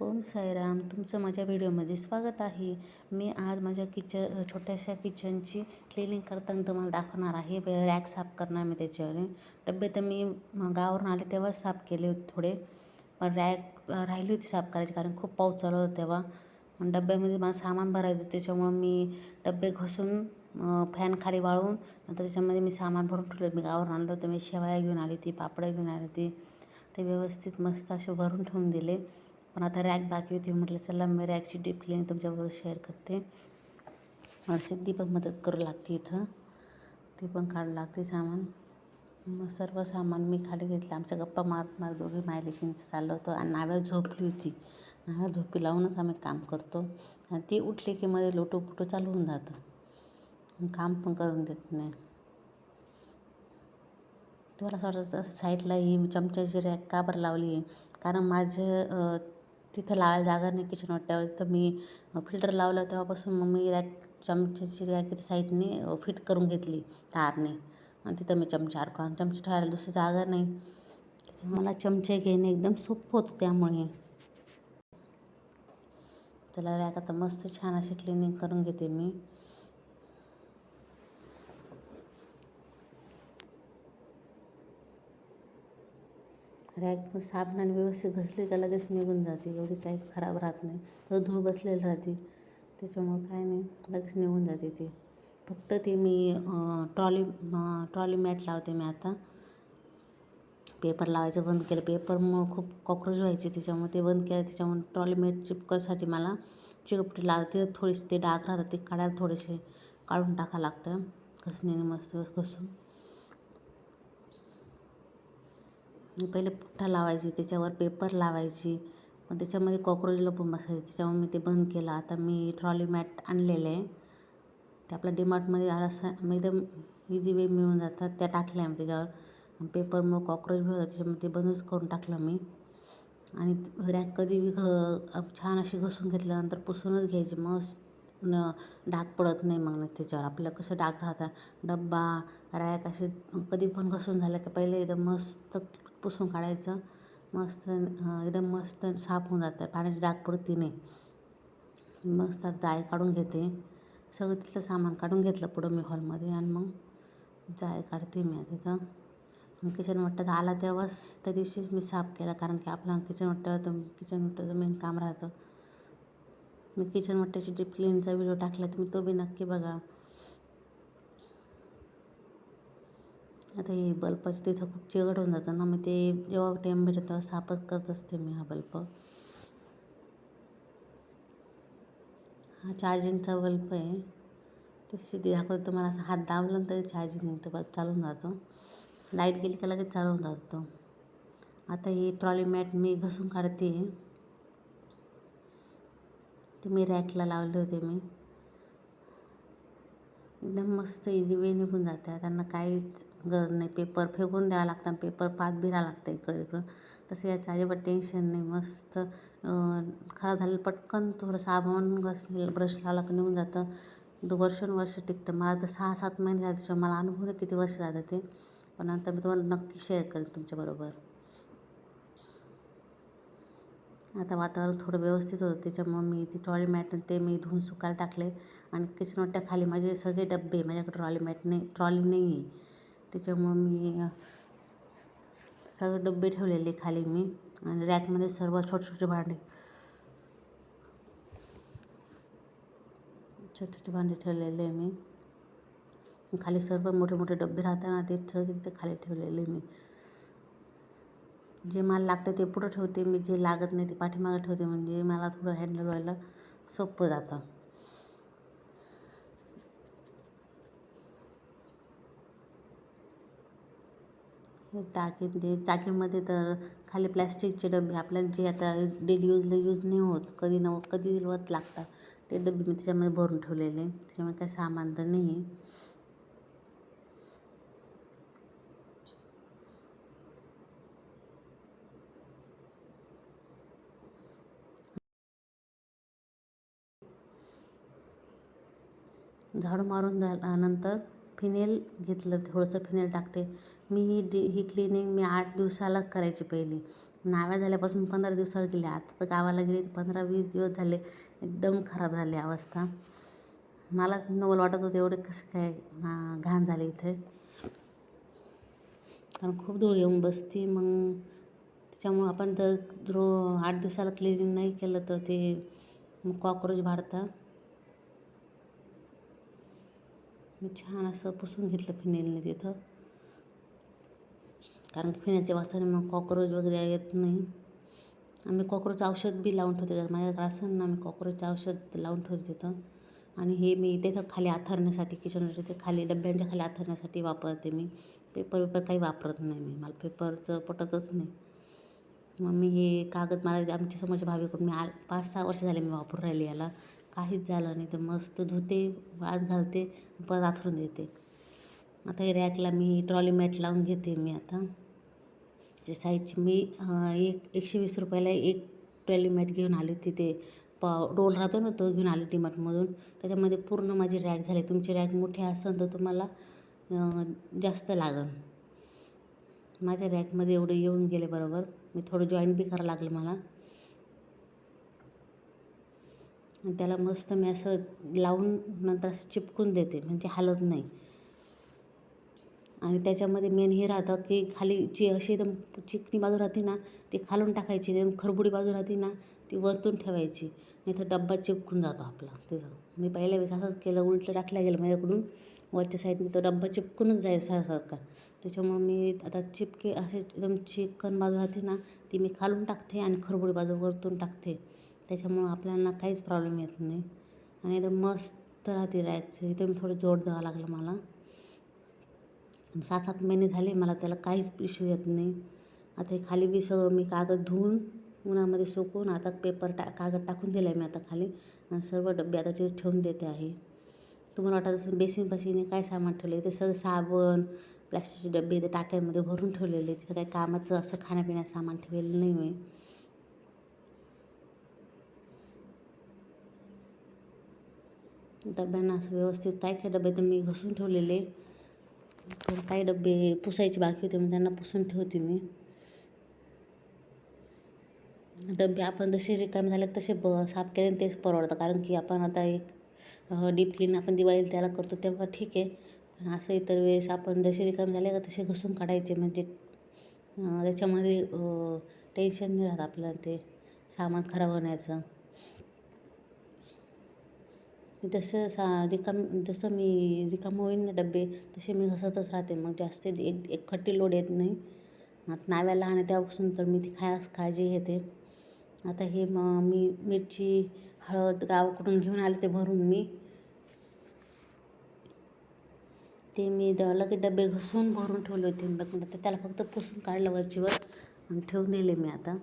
ओम साईराम तुमचं माझ्या व्हिडिओमध्ये स्वागत आहे. मी आज माझ्या किचन छोट्याशा किचनची क्लिनिंग करताना तुम्हाला दाखवणार आहे. रॅक साफ करणार मी त्याच्यावर डबे तर मी गावावरून आले तेव्हाच साफ केले होते थोडे. पण रॅक राहिली होती साफ करायची कारण खूप पाऊस चालू होता तेव्हा. डब्यामध्ये मला सामान भरायचं त्याच्यामुळं मी डबे घुसून फॅन खाली वाळून नंतर त्याच्यामध्ये मी सामान भरून ठेवलं. मी गावावरून आणलं होतं मी शेवया घेऊन आली ती पापडं घेऊन आली ती ते व्यवस्थित मस्त असे भरून ठेवून दिले. पण आता रॅक बाकी होती म्हटलं चला मी रॅकची डीप क्लिनिंग तुमच्याबरोबर शेअर करते. सिद्धी पण मदत करू लागते इथं. ती पण काढू लागते सामान. मग सर्व सामान मी खाली घेतलं. आमच्या गप्पा मारत मार दोघे मायलेकींचं चाललं होतं. आणि नाव्या झोपली होती. नाव्या झोपी लावूनच आम्ही काम करतो. आणि ती उठली की मध्ये लोटोपुटो चालू होऊन जातं. काम पण करून देत नाही. तुम्हाला असं वाटतं साईडला ही चमच्याची रॅक का बरं लावली आहे? कारण माझं तिथं लावायला जागा नाही किचन वाट्यावर तर मी फिल्टर लावलं तेव्हापासून मग मी रॅक चमच्याची रॅक इथे साईडने फिट करून घेतली तारने आणि तिथं मी चमचे अडकवून चमचे ठेवायला दुसरी जागा नाही. त्याच्यामुळे मला चमचे घेणे एकदम सोपं होतं त्यामुळे. त्याला रॅक आता मस्त छान अशी क्लिनिंग करून घेते मी. रॅक साबणाने व्यवस्थित घसली का लगेच निघून जाते एवढी काही खराब राहत नाही. तर धूळ बसलेली राहते. त्याच्यामुळं काय नाही लगेच निघून जाते ती. फक्त ते मी ट्रॉली ट्रॉली मॅट लावते मी आता. पेपर लावायचं बंद केलं. पेपरमुळं खूप कॉक्रोच व्हायचे त्याच्यामुळे ते बंद केलं त्याच्यामुळे ट्रॉली मॅट चिपकायसाठी मला चिकपटी लावते. थोडीशी ते डाग राहतात ते काढायला थोडेसे काढून टाकावं लागतं. घसणीने मस्त घसून मी पहिले पुठ्ठा लावायची त्याच्यावर पेपर लावायची. पण त्याच्यामध्ये कॉक्रोच लपून बसायचे. त्याच्यामुळे मी ते बंद केलं. आता मी ट्रॉली मॅट आणलेलं. आहे ते आपल्या डीमार्टमध्ये असं एकदम इझी वे मिळून जातात. त्या टाकल्या मी त्याच्यावर. पेपर मग कॉक्रोच बी होतात त्याच्यामुळे ते बंदच करून टाकलं मी. आणि रॅक कधी बी घ छान अशी घसून घेतल्यानंतर पुसूनच घ्यायची. मस्त न डाग पडत नाही मग त्याच्यावर. आपल्याला कसं डाग राहतात. डब्बा रॅक असे कधी पण घसून झालं की पहिले एकदम मस्त पुसून काढायचं. मस्त एकदम मस्त साफ होऊन जातं. पाण्याची डाग पडते नाही. मस्त जाय काढून घेते. सगळं तिथलं सामान काढून घेतलं पुढं मी हॉलमध्ये आणि मग जाय काढते मी तिथं किचन वाट्यात आला तेव्हाच त्या दिवशीच मी साफ केला. कारण की आपला किचन वाट्यावर तर किचन वाट्याचं मेन काम राहतं. मी किचन वाट्याची डीप क्लीनचा व्हिडिओ टाकला तुम्ही तो बी नक्की बघा. आता हे बल्बाचं तिथं खूप चिकट होऊन जातं ना मग ते जेव्हा टाईम भेटतो तेव्हा साफच करत असते मी हा बल्ब. हा चार्जिंगचा बल्ब आहे. ते सिधी दाखवतो तुम्हाला असं हात दाबला तरी चार्जिंग तो बल्ब चालून जातो. लाइट गेली का लगेच चालून जातो. आता ही ट्रॉली मॅट मी घसून काढते. ते मी रॅकला लावले होते मी. एकदम मस्त इझी वे निघून जाते. त्यांना काहीच गरज नाही पेपर फेकून द्यावं लागतं पेपर पात बिरा लागतं इकडं इकडं तसं याचं अजिबात टेन्शन नाही मस्त खराब झालेलं पटकन थोडं साबण घस ब्रश लावला की निघून जातं. दो वर्षानुवर्ष टिकतं. मला तर सहा सात महिने झाले त्याच्यामुळे मला अनुभव नाही किती वर्ष जातं ते. पण नंतर मी तुम्हाला नक्की शेअर करेन तुमच्याबरोबर आता वातावरण थोडं व्यवस्थित होतं. त्याच्यामुळं मी ती ट्रॉली मॅट ते मी धुवून सुकायला टाकले. आणि किचन वाट्याखाली माझे सगळे डब्बे माझ्याकडे ट्रॉली मॅट नाही ट्रॉली नाही आहे त्याच्यामुळं मी सगळे डब्बे ठेवलेले खाली मी आणि रॅकमध्ये सर्व छोटे छोटे भांडे. छोटे छोटे भांडे ठेवलेले मी. खाली सर्व मोठे मोठे डब्बे राहतात ते सगळे तिथे खाली ठेवलेले मी. जे मला लागतं ते पुढं ठेवते. मी जे लागत नाही ते पाठीमागं ठेवते. म्हणजे मला थोडं हँडल व्हायला सोपं जातं. टाकीमध्ये ते टाकीमध्ये तर खाली प्लॅस्टिकचे डबे आपल्याला जे आता डेली यूजला यूज नाही होत कधी न कधी वत लागतात ते डबे मी त्याच्यामध्ये भरून ठेवलेले. त्याच्यामुळे काही सामान तर नाही आहे झाडू मारून झाल्यानंतर फिनेल घेतलं थोडंसं फिनेल टाकते. मी ही डी ही क्लिनिंग मी आठ दिवसाला करायची पहिली. नाव्या झाल्यापासून पंधरा दिवसावर गेले. आता तर गावाला गेले पंधरा वीस दिवस झाले. एकदम खराब झाली अवस्था. मलाच नवल वाटत होतं एवढे कसं काय घाण झाले इथे. कारण खूप धूळ येऊन बसते. मग त्याच्यामुळं आपण जर रो आठ दिवसाला क्लिनिंग नाही केलं तर ते मग कॉक्रोच वाढतात मी छान असं पुसून घेतलं फिनेलने तिथं. कारण की फिनेलच्या वासाने मग कॉक्रोच वगैरे येत नाही. आम्ही कॉक्रोच औषध बी लावून ठेवते. माझ्याकडे असेल ना मी कॉक्रोच औषध लावून ठेवते तिथं. आणि हे मी तिथं खाली आथरण्यासाठी किचन ते खाली डब्यांच्या खाली आथरण्यासाठी वापरते मी. पेपर वेपर काही वापरत नाही मी. मला पेपरचं पटतच नाही. मग मी हे कागद मला आमच्या समोरच्या भाभीकडून मी आ पाच सहा वर्ष झाले मी वापरून राहिले याला. काहीच झालं नाही. तर मस्त धुते वाळत घालते परत आथरून देते. आता हे रॅकला मी ट्रॉली मॅट लावून घेते मी आता. साईजची मी एक एकशे वीस रुपयाला एक ट्रॉली मॅट घेऊन आली होती ते. रोल राहतो ना तो घेऊन आले डीमार्टमधून त्याच्यामध्ये पूर्ण माझी रॅक झाली. तुमची रॅक मोठी असेल तर तुम्हाला जास्त लागन. माझ्या रॅकमध्ये एवढे येऊन गेले बरोबर. मी थोडं जॉईन बी करावं लागलं मला आणि त्याला मस्त मी असं लावून नंतर असं चिपकून देते म्हणजे हलत नाही. आणि त्याच्यामध्ये मेन हे राहतं की खाली जी अशी एकदम चिकणी बाजू राहते ना ती खालून टाकायची एकदम खरबुडी बाजू राहते ना ती वरतून ठेवायची. नाही तर डब्बा चिपकून जातो आपला त्याचा मी पहिल्या वेळेस असंच केलं उलटं टाकल्या गेलं माझ्याकडून. वरच्या साईडने तो डब्बा चिपकूनच जायचा सारखा त्याच्यामुळं मी आता चिपके असे एकदम चिकन बाजू राहते ना ती मी खालून टाकते आणि खरबुडी बाजू वरतून टाकते. त्याच्यामुळं आपल्याला काहीच प्रॉब्लेम येत नाही. आणि एकदम मस्त राहते रॅकची एकदम थोडं जोड जावं लागलं मला. सहा सात महिने झाले मला त्याला काहीच इश्यू येत नाही. आता हे खाली बी सगळं मी कागद धुवून उन्हामध्ये सुकवून आता पेपर टा कागद टाकून दिला आहे मी आता खाली. आणि सर्व डबे आता तिथे ठेवून देते आहे. तुम्हाला वाटत असेल बेसिनपाशीने काय सामान ठेवलं ते सगळं साबण प्लॅस्टिकचे डबे ते टाक्यांमध्ये भरून ठेवलेले तिथं काही कामाचं असं खाण्यापिण्याचं सामान ठेवलेलं नाही मी डब्यांना असं व्यवस्थित काय काय डबे तर मी घसून ठेवलेले. पण काही डबे पुसायचे बाकी होते मग त्यांना पुसून ठेवते मी. डबे आपण जसे रिकामे झाले तसे ब साफ केले तेच परवडतं. कारण की आपण आता एक डीप क्लीन आपण दिवाळीला त्याला करतो तेव्हा ठीक आहे. पण असं इतर वेळेस आपण जसे रिकामे झाले का तसे घसून काढायचे. म्हणजे त्याच्यामध्ये टेन्शन नाही राहत आपल्याला ते सामान खराब होण्याचं. जसं सा रिकाम जसं मी रिकामं होईन ना डबे तसे मी घसतच राहते. मग जास्त एक एक खट्टी लोड येत नाही. आता नाव्या लहान आहे त्यापासून तर मी ती खास काळजी घेते. आता हे मग मी मिरची हळद गावाकडून घेऊन आले ते भरून मी. ते मी द लगेच डबे घसून भरून ठेवले होते. मग त्याला फक्त पुसून काढलं वरचीवर. आणि ठेवून दिले मी आता.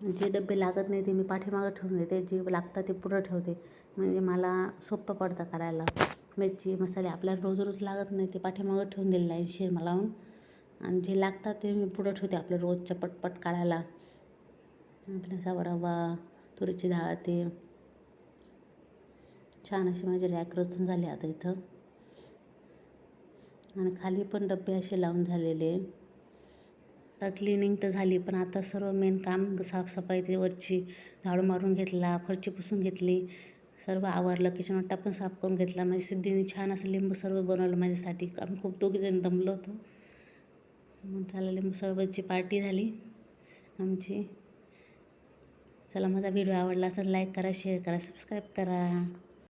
जे डबे लागत नाही ते मी पाठीमागं ठेवून देते. जे लागतात ते पुढं ठेवते. म्हणजे मला सोपं पडतं काढायला मिरची मसाले आपल्याला रोज रोज लागत नाही ते पाठीमागं ठेवून दिलेलं आहे शिर लावून आणि जे लागतात ते मी पुढं ठेवते आपल्या रोजच्या पटपट काढायला. आपल्या रवा तुरीची डाळ ते. छान अशी माझी रॅक रचून झाली आता इथं. आणि खाली पण डबे असे लावून झालेले. आता क्लिनिंग तर झाली पण आता सर्व मेन काम साफसफाई ते वरची झाडू मारून घेतला फरची पुसून घेतली. सर्व आवरलं किचन वाटा पण साफ करून घेतला. माझी सिद्धीने छान असं लिंबू सर्व बनवलं माझ्यासाठी. आम्ही खूप दोघीजण दमलो होतो. मग चला लिंबू सरबतची पार्टी झाली आमची. चला माझा व्हिडिओ आवडला असेल लाईक करा शेअर करा सबस्क्राईब करा.